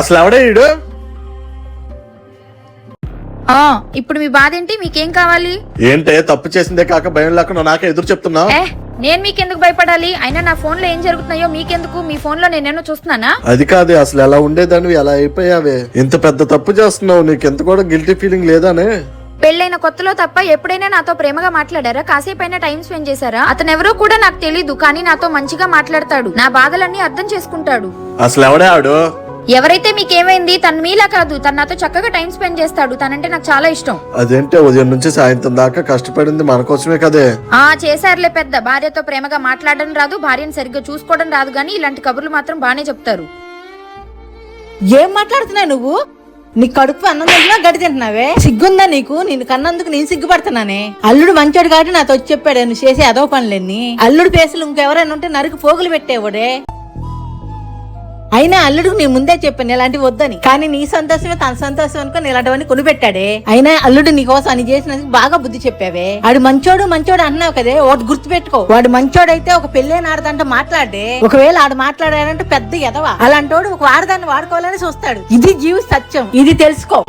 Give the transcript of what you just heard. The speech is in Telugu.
అసలు ఎవడే ఈడు ఆ ఇప్పుడు మీ బాధ ఏంటి? మీకేం కావాలి? ఏంటే తప్పు చేసిందే కాక భయం లేకుండా నాకే ఎదురు చెప్తున్నావు? ఏ నేను మీకెందుకు భయపడాలి? అయినా నా ఫోన్లో ఏం జరుగుతున్నాయో మీకెందుకు? మీ ఫోన్లో నేనేమో చూస్తున్నానా? అది కాదే అసలు ఎలా ఉండేదాన్ని ఎలా అయిపోయావే? ఇంత పెద్ద తప్పు చేస్తున్నావు నీకు ఎంత కూడా గిల్టీ ఫీలింగ్ లేదానే? పెళ్ళైన కొత్తలో తప్ప ఎప్పుడైనా నాతో ప్రేమగా మాట్లాడారా? కాసేపైనా టైం స్పెండ్ చేశారా? అతను ఎవరో కూడా నాకు తెలీదు కానీ నాతో మంచిగా మాట్లాడతాడు. నా బాధలన్నీ అర్థం చేసుకుంటాడు. అసలు ఎవడే ఆడు ఎవరైతే మీకేమైంది తను మీలా కాదు తను నాతో చక్కగా టైం స్పెండ్ చేస్తాడు తనంటే నాకు చాలా ఇష్టం. అదేంటే ఉదయం నుంచి సాయంత్రం దాకా కష్టపడింది మన కోసమే కదే? ఆ చేశారులే పెద్ద. భార్యతో ప్రేమగా మాట్లాడడం రాదు భార్యను సరిగ్గా చూసుకోవడం రాదు కానీ ఇలాంటి కబుర్లు మాత్రం బానే చెప్తారు. ఏం మాట్లాడుతున్నావు నువ్వు? నీ కడుపు అన్నం తింటున్నా గడి తింటున్నావే? సిగ్గుందా నీకు? నేను కన్నందుకు నేను సిగ్గుపడుతున్నానే. అల్లుడు మంచోడు కాబట్టి నాతో వచ్చి చెప్పాడు నువ్వు చేసే అదో పనులన్నీ. అల్లుడు పేసులు ఇంకెవరైనా ఉంటే నరికి పోగులు పెట్టేవాడే. అయినా అల్లుడికి నీ ముందే చెప్పాను ఇలాంటివి వద్దని. కానీ నీ సంతోషమే తన సంతోషం అనుకుని ఇలాంటివన్నీ కొనిపెట్టాడే. అయినా అల్లుడు నీ కోసం అని చేసినందుకు బాగా బుద్ధి చెప్పావే. వాడు మంచోడు మంచోడు అన్నావు కదే వాడు గుర్తు పెట్టుకో వాడు మంచోడైతే ఒక పెళ్ళైన ఆడదంటే మాట్లాడే. ఒకవేళ ఆడు మాట్లాడాడంటే పెద్ద ఎదవ. అలాంటోడు ఒక ఆడదాన్ని వాడుకోవాలని చూస్తాడు. ఇది జీవి సత్యం. ఇది తెలుసుకో.